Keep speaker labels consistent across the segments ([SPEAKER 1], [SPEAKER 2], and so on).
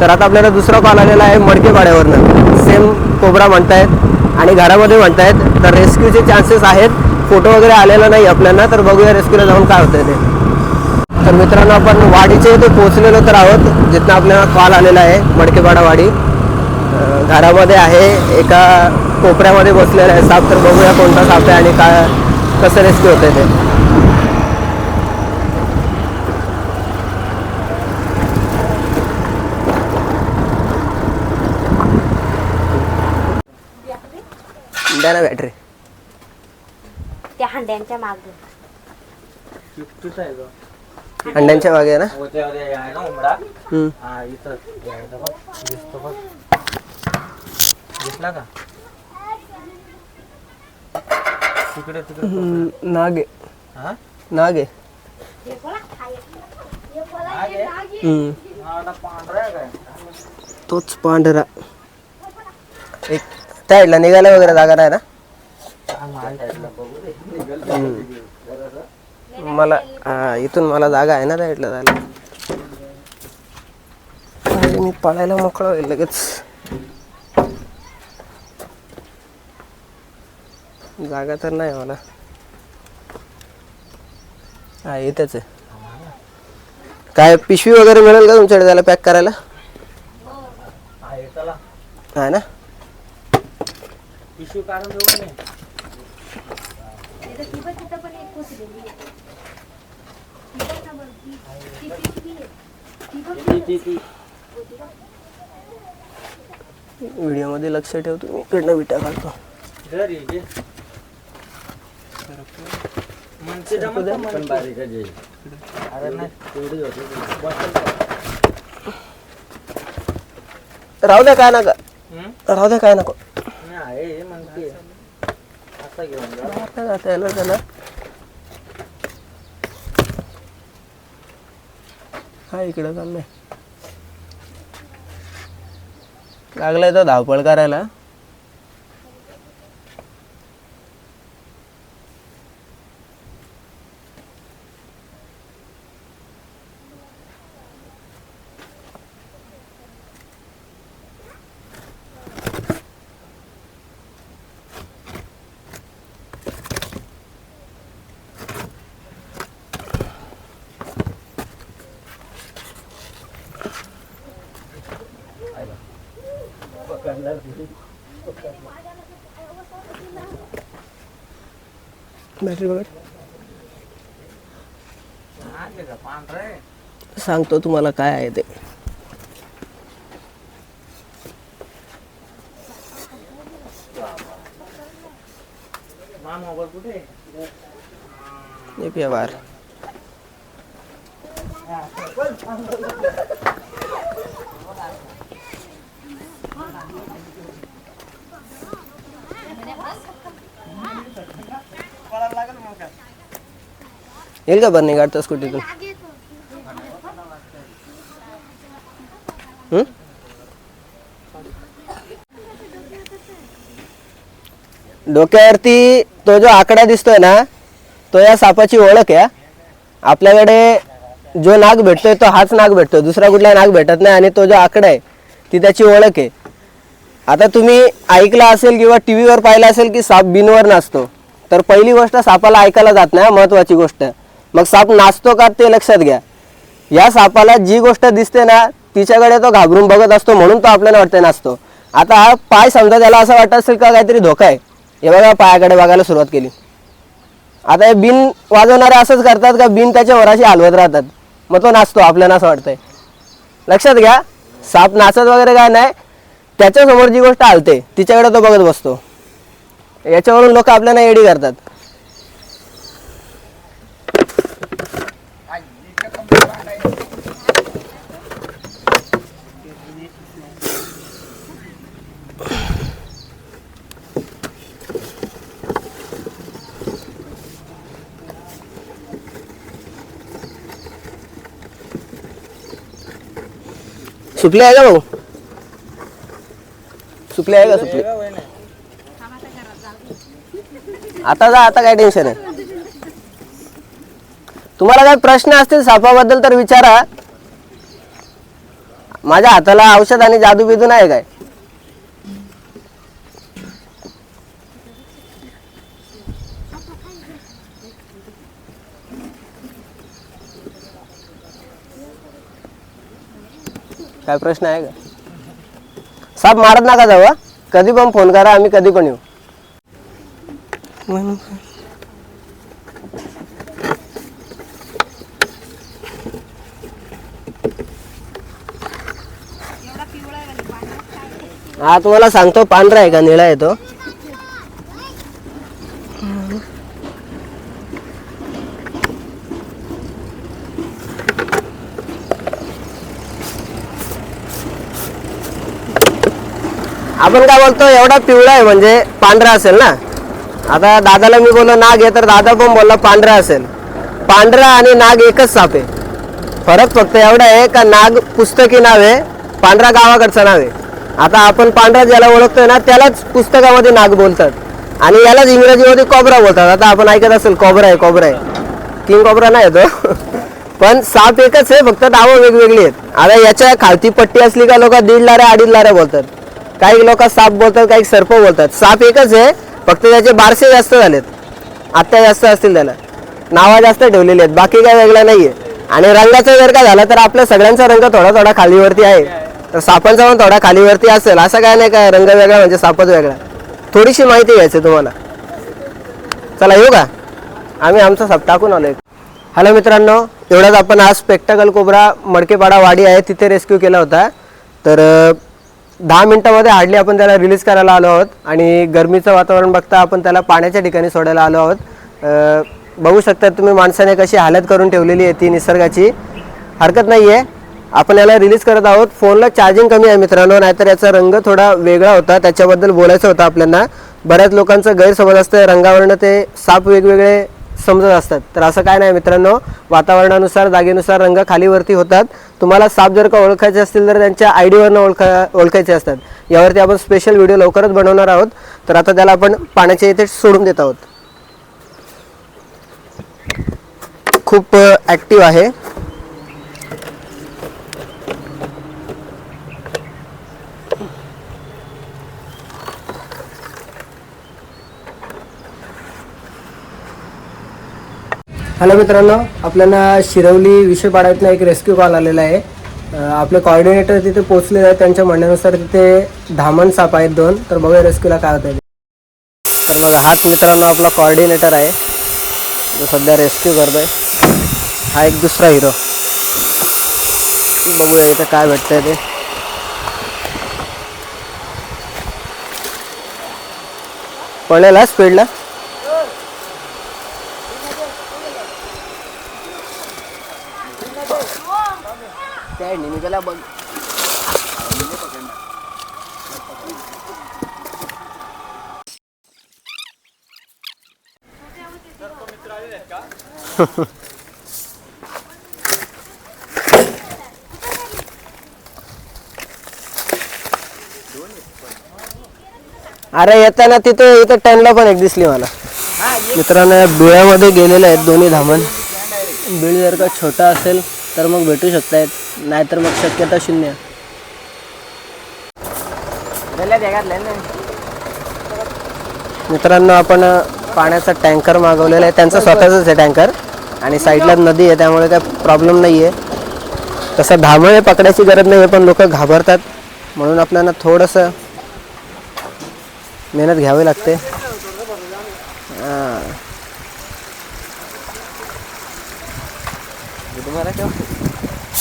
[SPEAKER 1] तर आता आपल्याला दुसरा कॉल आलेला आहे मडके पाड्यावरनं सेम कोबरा म्हणतायत आणि घरामध्ये म्हणतायत तर रेस्क्यूचे चान्सेस आहेत. फोटो वगैरे आलेला नाही आपल्याला तर बघूया रेस्क्यूला जाऊन काय होतंय ते. तर मित्रांनो आपण वाडीच्या इथे पोहोचलेलो तर आहोत जिथनं आपल्याला कॉल आलेला आहे मडकेपाडा वाडी. घरामध्ये आहे एका कोपऱ्यामध्ये बसलेला आहे साप तर बघूया कोणता साप आहे आणि काय कसं रेस्क्यू होतंय ते. द्या ना बॅटरी
[SPEAKER 2] त्या हंड्यांच्या मागे.
[SPEAKER 3] आहे.
[SPEAKER 1] अंड्यांच्या मागे आहे ना?
[SPEAKER 3] होते होते आहे ना उमडा
[SPEAKER 1] हम्म.
[SPEAKER 3] हा इथं यायचं बघ. दिसतो बघ. दिसला का? तिकडे तिकडे
[SPEAKER 1] हम्म, नाग. आहे
[SPEAKER 3] हा
[SPEAKER 1] नाग? आहे
[SPEAKER 3] आहे?
[SPEAKER 1] हम्म.
[SPEAKER 3] हा, आता पांढरा आहे काय?
[SPEAKER 1] तोच पांढरा. एक साईडला निघायला वगैरे जागा नाही ना. हम्म. मला हा इथून मला जागा आहे ना साईडला जायला. अरे मी पळायला मोकळा होईल लगेच. जागा तर नाही मला. हा इथेच आहे. काय पिशवी वगैरे मिळेल का तुमच्याकडे त्याला पॅक करायला?
[SPEAKER 3] आहे
[SPEAKER 1] ना?
[SPEAKER 3] पिशवी काढून देऊ नये.
[SPEAKER 1] व्हिडिओमध्ये लक्ष ठेव तुम्ही. इकडनं विटा
[SPEAKER 3] होती.
[SPEAKER 1] राहू द्या काय नका? राहू द्या काय नको.
[SPEAKER 3] घेऊन जा
[SPEAKER 1] आता जाता येणार त्याला. हा इकडं चाललंय. लागलाय तो धावपळ करायला. बॅटरी सांगतो तुम्हाला काय आहे ते.
[SPEAKER 3] कुठे? आहे?
[SPEAKER 1] येईल का बरं गाडतं स्कूटीतून डोक्यावरती तो जो आकडा दिसतोय ना तो या सापाची ओळख आहे आपल्याकडे जो नाग भेटतोय तो हाच नाग भेटतो दुसरा कुठला नाग भेटत नाही आणि तो जो आकडा आहे ती त्याची ओळख आहे आता तुम्ही ऐकलं असेल किंवा टी व्हीवर पाहिलं असेल की साप बिनवर नसतो तर पहिली गोष्ट सापाला ऐकायला जात नाही महत्त्वाची महत्वाची गोष्ट मग साप नाचतो का ते लक्षात घ्या. या सापाला जी गोष्ट दिसते ना तिच्याकडे तो घाबरून बघत असतो म्हणून तो आपल्याला वाटतं नाचतो. आता हा पाय समजा त्याला असं वाटत असेल का काहीतरी धोका आहे. हे बघा पायाकडे बघायला सुरुवात केली. आता हे बिन वाजवणारे असंच करतात का बिन त्याच्या वराशी हलवत राहतात. मग तो नाचतो आपल्याला असं वाटतंय. लक्षात घ्या साप नाचत वगैरे काय नाही त्याच्यासमोर जी गोष्ट हलते तिच्याकडे तो बघत बसतो. याच्यावरून लोक आपल्याला एडी करतात. सुपली आहे का भाऊ? सुपली आहे का आता जा आता काय टेन्शन आहे. तुम्हाला काय प्रश्न असतील सापाबद्दल तर विचारा. माझ्या हाताला औषध आणि जादू बिदू नाही काय? काय प्रश्न आहे का? साप मारत नका जाऊ हं? कधी पण फोन करा आम्ही कधी पण येऊ. हा तुम्हाला सांगतो पांढरा आहे का निळा आहे तो. आपण काय बोलतो एवढा पिवळा आहे म्हणजे पांढरा असेल ना? आता दादाला मी बोललो नाग आहे तर दादा पण बोलला पांढरा असेल. पांढरा आणि नाग एकच साप आहे. फरक फक्त एवढा आहे का नाग पुस्तकी नाव आहे पांढरा गावाकडचं नाव आहे. आता आपण पांढरा ज्याला ओळखतोय ना त्यालाच पुस्तकामध्ये नाग बोलतात. आणि यालाच इंग्रजीमध्ये कोबरा बोलतात. आता आपण ऐकत असेल कोबरा आहे कोबरा आहे. किंग कोबरा नाही येतो पण साप एकच आहे फक्त नावं वेगवेगळी आहेत. आता याच्या खालती पट्टी असली का लोक दीड लाऱ्या अडीच लाऱ्या बोलतात. काही लोक साप बोलतात काही सर्प बोलतात. साप एकच आहे फक्त त्याचे बारसे जास्त झालेत. आत्ता जास्त असतील त्याला. नावं जास्त ठेवलेली आहेत बाकी काय वेगळं नाहीये. आणि रंगाचं जर का झाला तर आपल्या सगळ्यांचा रंग थोडा थोडा खालीवरती आहे. तर सापांचा पण थोडा खालीवरती असेल असं काय नाही काय रंग वेगळा म्हणजे सापच वेगळा. थोडीशी माहिती घ्यायची तुम्हाला. चला येऊ का? आम्ही आमचा साप टाकून आलो हॅलो मित्रांनो एवढाच आपण आज स्पेक्टकल कोबरा मडकेपाडा वाडी आहे तिथे रेस्क्यू केला होता. तर दहा मिनिटामध्ये हार्डली आपण त्याला रिलीज करायला आलो आहोत आणि गरमीचं वातावरण बघता आपण त्याला पाण्याच्या ठिकाणी सोडायला आलो आहोत. बघू शकता तुम्ही माणसाने कशी हालत करून ठेवलेली आहे ती निसर्गाची. हरकत नाही आहे आपण याला रिलीज करत आहोत. फोनला चार्जिंग कमी आहे मित्रांनो नाहीतर याचा रंग थोडा वेगळा होता. त्याच्याबद्दल बोलायचं होतं आपल्याला बऱ्याच लोकांचं गैरसमज असतं. रंगावरनं ते साप वेगवेगळे समजत असतात. तर असं काय नाही मित्रांनो वातावरणानुसार जागेनुसार रंग खालीवरती होतात. तुम्हाला साप जर का ओळखायचे असतील तर त्यांच्या आय डीवरनं ओळखा ओळखायचे असतात. यावरती आपण स्पेशल व्हिडिओ लवकरच बनवणार आहोत. तर आता त्याला आपण पाण्याच्या इथे सोडून देत आहोत. खूप ॲक्टिव्ह आहे. हॅलो मित्रांनो आपल्याला शिरवली विषय पाडायतनं एक रेस्क्यू कॉल आलेला आहे. आपले कॉर्डिनेटर तिथे पोहोचले आहेत. त्यांच्या म्हणण्यानुसार तिथे धामण साप आहेत दोन. तर बघूया रेस्क्यूला काय होतं तर मग हाच मित्रांनो आपला कॉर्डिनेटर आहे. जो सध्या रेस्क्यू करतोय. हा एक दुसरा हिरो बघूया इथं काय भेटतंय ते. पळेल हा स्पीडला त्या मी त्याला बघ अरे येताना तिथे इथे टनला पण एक दिसली मला. मित्रांनो या गेलेले आहेत दोन्ही धामण. बिळ जर का छोटा असेल तर मग भेटू शकतायत. नाहीतर मग शक्यता शून्य. मित्रांनो आपण पाण्याचा टँकर मागवलेला आहे. त्यांचा स्वतःचाच आहे टँकर. आणि साईडला नदी आहे त्यामुळे काय प्रॉब्लेम नाही आहे तसं धामळे पकडायची गरज नाही आहे पण लोक घाबरतात. म्हणून आपल्याला थोडंसं मेहनत घ्यावी लागते.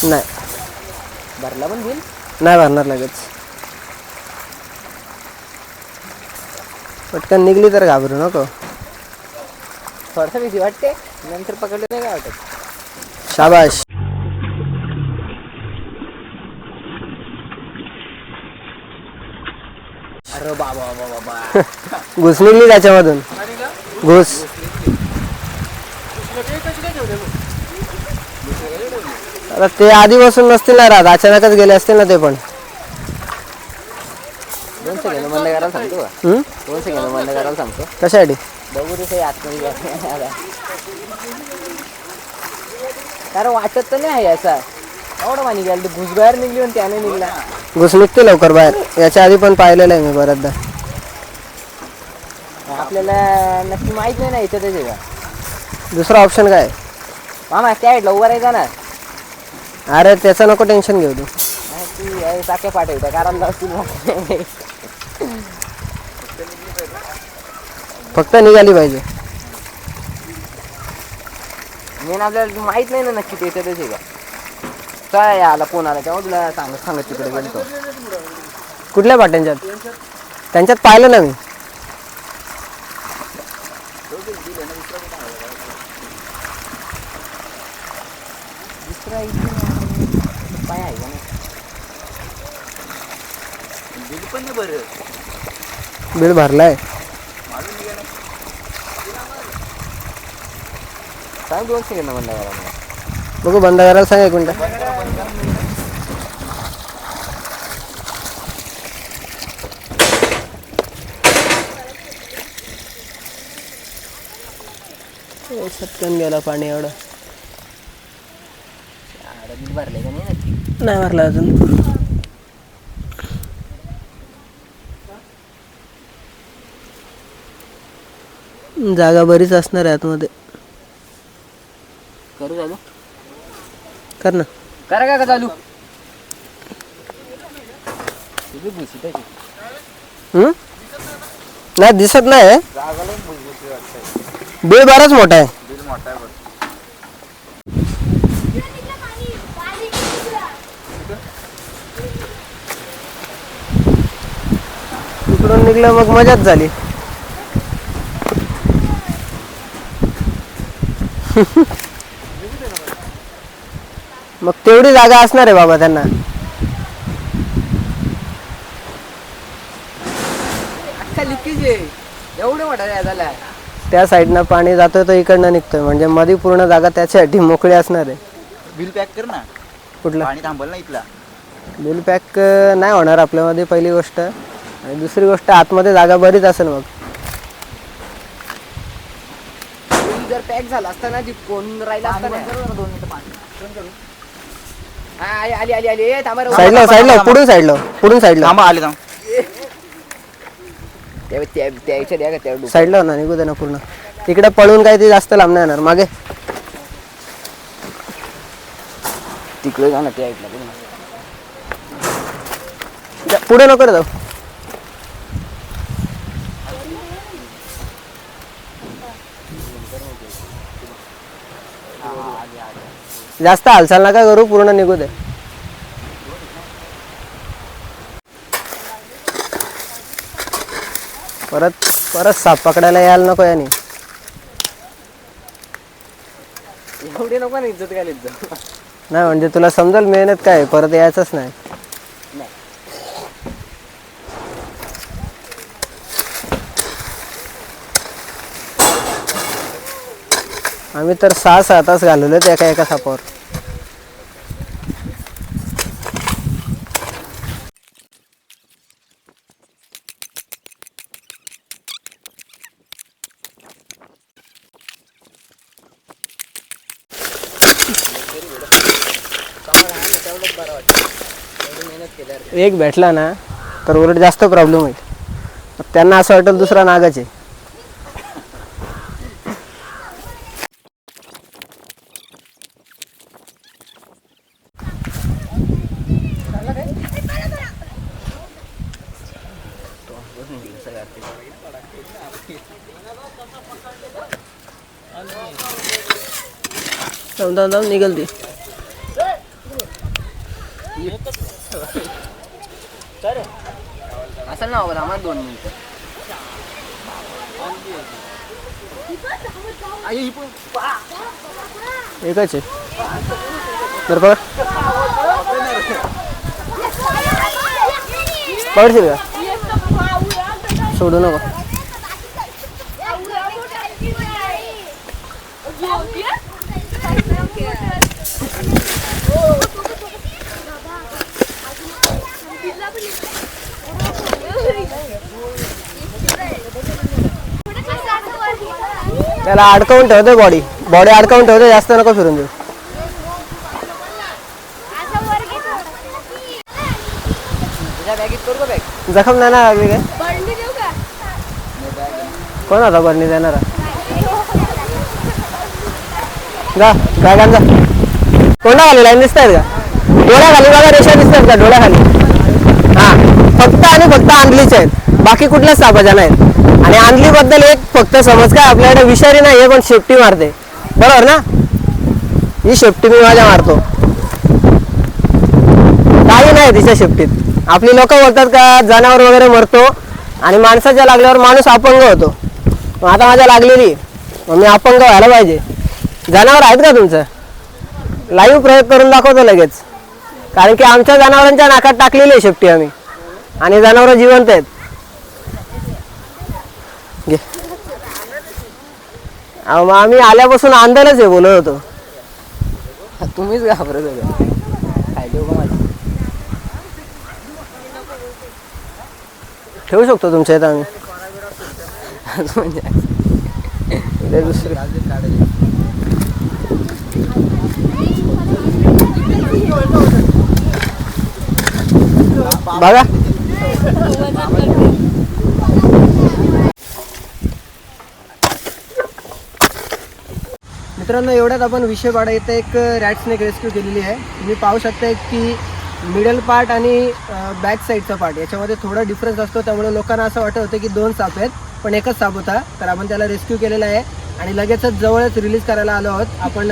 [SPEAKER 1] नाही.
[SPEAKER 3] भरला पण बिल?
[SPEAKER 1] नाही भरणार लगेच. पटकन निघली तर घाबरू नको.
[SPEAKER 3] थोडसा भीती वाटते. नंतर पकडलं नाही काय वाटत?
[SPEAKER 1] शाबाश
[SPEAKER 3] अरे बाबा बाबा बाबा.
[SPEAKER 1] घुस निघली त्याच्यामधून. घुस. आता ते आधीपासून नसतील ना राहत. अचानकच गेले असतील ना ते पण.
[SPEAKER 3] दोन सेकंद बंद करायला सांगतो का?
[SPEAKER 1] हम्म?
[SPEAKER 3] दोन सेकंद बंद करायला सांगतो.
[SPEAKER 1] कशासाठी?
[SPEAKER 3] बघू ते काही आतमध्ये काय. कारण वाटत तर नाही आहे असा एवढं पाणी गेलं ते घुस बाहेर निघली आणि त्याने निघला.
[SPEAKER 1] घुस निघते लवकर बाहेर. याच्या आधी पण पाहिलेलं आहे मी बऱ्याचदा.
[SPEAKER 3] आपल्याला नक्की माहीत नाही ना इथं त्याचे का
[SPEAKER 1] दुसरा ऑप्शन काय? आहे?
[SPEAKER 3] मामा त्या साईडला उभा राहायचा ना.
[SPEAKER 1] अरे त्याचं नको टेन्शन घेऊ तू.
[SPEAKER 3] चाके पाठवता कारण
[SPEAKER 1] फक्त निघाली पाहिजे.
[SPEAKER 3] मेन आपल्याला माहीत नाही ना नक्की ते त्याचे का? काय आला फोन आला तेव्हा तुला सांगत सांगत तिकडे गेलो
[SPEAKER 1] कुठल्या पाट्यांच्यात? त्यांच्यात पाहिलं ना मी
[SPEAKER 3] दुसरा इथे पाय आहे का नाही
[SPEAKER 1] बिल भरलाय.
[SPEAKER 3] सांग दोन सेकंद जरा मला.
[SPEAKER 1] बघू बंद करायला सांग एक मिनटं. ए, सटकन गेला पाणी एवढं.
[SPEAKER 3] बिल भरले का नाही नक्की?
[SPEAKER 1] नाही भरला अजून. जागा बरीच असणार आहे आतमध्ये.
[SPEAKER 3] करू चालू
[SPEAKER 1] कर ना.
[SPEAKER 3] करा का का चालू?
[SPEAKER 1] हम्म? नाही दिसत नाही. बिल बराच मोठा आहे. तिकडून निघलं मग मजाच झाली. मग तेवढी जागा असणार आहे बाबा त्यांना.
[SPEAKER 3] अख्खा लिकेज आहे. एवढं मोठा झाला
[SPEAKER 1] त्या साईडनं पाणी जातोय तो इकडनं निघतोय. म्हणजे मध्ये पूर्ण जागा त्याच्यासाठी मोकळी असणार आहे.
[SPEAKER 4] बिल पॅक कर ना.
[SPEAKER 1] कुठला?
[SPEAKER 4] पाणी थांबल ना इथला.
[SPEAKER 1] बिल पॅक नाही होणार आपल्यामध्ये पहिली गोष्ट. आणि दुसरी गोष्ट आतमध्ये जागा बरीच असेल मग
[SPEAKER 3] बिल जर पॅक झाला असता ना ती कोण राहिला असता ना हा, आली आली आली आली. ए, थांबा रे.
[SPEAKER 1] साईडला साईडला पुढून साईडला पुढून साईडला.
[SPEAKER 4] थांबा आले थांब.
[SPEAKER 3] त्या त्या त्याच्या द्या का त्या डोक्यात.
[SPEAKER 1] साईडला ना निघू दे ना पूर्ण. तिकडे पळून काय ते जास्त लांब नाही येणार मागे.
[SPEAKER 3] तिकडे जा ना त्या ऐकलं
[SPEAKER 1] पुढे नको रे जाऊ. जास्त हालचाल नका करू पूर्ण निघू दे. परत परत साप पकडायला यायला नको याने.
[SPEAKER 3] एवढी नको ना इज्जत घालीत
[SPEAKER 1] नाही म्हणजे तुला समजेल मेहनत काय परत यायचंच नाही. आम्ही तर सहा सहा तास घालवलेत एका एका सापावर. एक भेटला ना तर उलट जास्त प्रॉब्लेम होईल. त्यांना असं वाटेल दुसरा नागाचे. थांब थांब निघल ती.
[SPEAKER 3] असं ना आम्हाला दोन मिनिटं.
[SPEAKER 1] एकच आहे. तर पकड. पकडशील का? सोडू नको. त्याला अडकवून ठेवते बॉडी बॉडी अडकवून ठेवतो जास्त नको फिरून देऊ. जखम नाही ना लागली कोण होता बर्णी देणार? जा गागान जा. कोणा खाली लाईन दिसत का? डोळ्या खाली बघा रेषा दिसतात का? डोळ्या खाली हा. फक्त आणि फक्त अंगलीच आहेत. बाकी कुठल्याच सापाच्या नाहीत आणि आंधली बद्दल एक फक्त समज काय आपल्याकडे विषारी नाही हे पण शेपटी मारते. बरोबर ना? ही शेपटी मी माझ्या मारतो. काही नाही तिच्या शेपटीत. आपली लोक बोलतात का जनावर वगैरे मरतो आणि माणसाच्या लागल्यावर माणूस अपंग होतो. मग आता माझ्या लागलेली मग मी अपंग व्हायला पाहिजे. जनावर आहेत का तुमचं? लाईव्ह प्रयोग करून दाखवतो लगेच. कारण की आमच्या जनावरांच्या नाकात टाकलेली आहे शेपटी आम्ही. आणि जनावरं जिवंत आहेत. मग आम्ही आल्यापासून आंदोलच आहे बोलत होतो.
[SPEAKER 3] तुम्हीच घाबरत होते. माझी.
[SPEAKER 1] ठेवू शकतो तुमच्या इथं आम्ही.
[SPEAKER 3] म्हणजे
[SPEAKER 1] दुसरी. बघा. मित्रांनो एवढ्यात आपण विषयवाडा इथं एक रॅट स्नेक रेस्क्यू केलेली आहे. तुम्ही पाहू शकता की मिडल पार्ट आणि बॅक साईडचा पार्ट याच्यामध्ये थोडा डिफरन्स असतो. त्यामुळे लोकांना असं वाटत होतं की दोन साप आहेत पण एकच साप होता. तर आपण त्याला रेस्क्यू केलेला आहे. आणि लगेचच जवळच रिलीज करायला आलो आहोत. आपण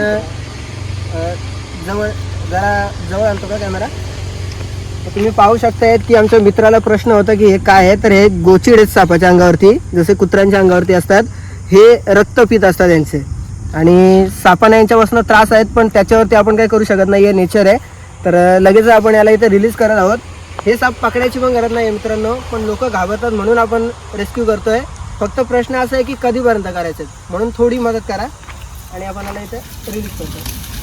[SPEAKER 1] जवळ जरा जवळ आणतो का कॅमेरा तुम्ही पाहू शकतायत की आमच्या मित्राला प्रश्न होता की हे काय आहे? तर हे गोचिड आहेत सापाच्या अंगावरती. जसे कुत्र्यांच्या अंगावरती असतात. हे रक्तपित असतात यांचे. आणि सापांना यांच्यापासून त्रास आहेत पण त्याच्यावरती आपण काय करू शकत नाही हे नेचर आहे. तर लगेच आपण याला इथे रिलीज करत आहोत. हे साप पकडायची पण गरज नाही मित्रांनो पण लोक घाबरतात म्हणून आपण रेस्क्यू करतोय. फक्त प्रश्न असा आहे की कधीपर्यंत करायचे म्हणून थोडी मदत करा. आणि आपण याला इथे रिलीज करतो